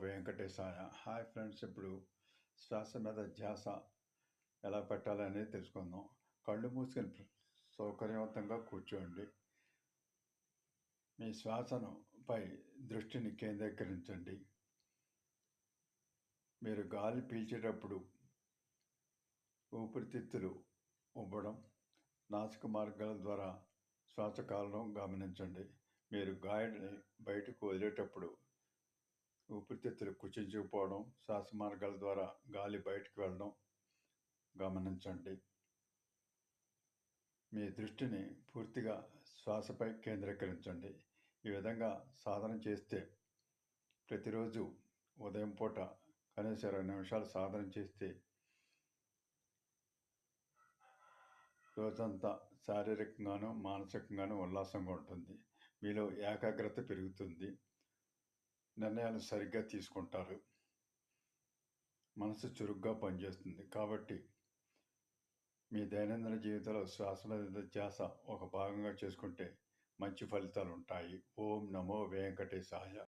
వెంకటేశాయ hi friends ఇప్పుడు శ్వాస మీద ధ్యాస ఎలా పెట్టాలనేది తెలుసుకుందాం. కళ్ళు మూసుకొని సౌకర్యవంతంగా కూర్చోండి. మీ శ్వాసను పై దృష్టిని కేంద్రీకరించండి. మీరు గాలి పీల్చేటప్పుడు ఊపిరితిత్తులు ఉబ్బడం నాసిక మార్గాల ద్వారా శ్వాస కాలడం గమనించండి. మీరు గాయడిని బయటకు వదిలేటప్పుడు ఊపిరితిత్తులు కుచించుకుపోవడం శ్వాస మార్గాల ద్వారా గాలి బయటకు వెళ్ళడం గమనించండి. మీ దృష్టిని పూర్తిగా శ్వాసపై కేంద్రీకరించండి. ఈ విధంగా సాధన చేస్తే ప్రతిరోజు ఉదయం పూట కనీసం ఇరవై నిమిషాలు సాధన చేస్తే రోజంతా శారీరకంగాను మానసికంగాను ఉల్లాసంగా ఉంటుంది. మీలో ఏకాగ్రత పెరుగుతుంది. నిర్ణయాలు సరిగ్గా తీసుకుంటారు. మనసు చురుగ్గా పనిచేస్తుంది. కాబట్టి మీ దైనందిన జీవితంలో శ్వాస మీద ధ్యాస ఒక భాగంగా చేసుకుంటే మంచి ఫలితాలు ఉంటాయి ఓం నమో వెంకటేశాయ.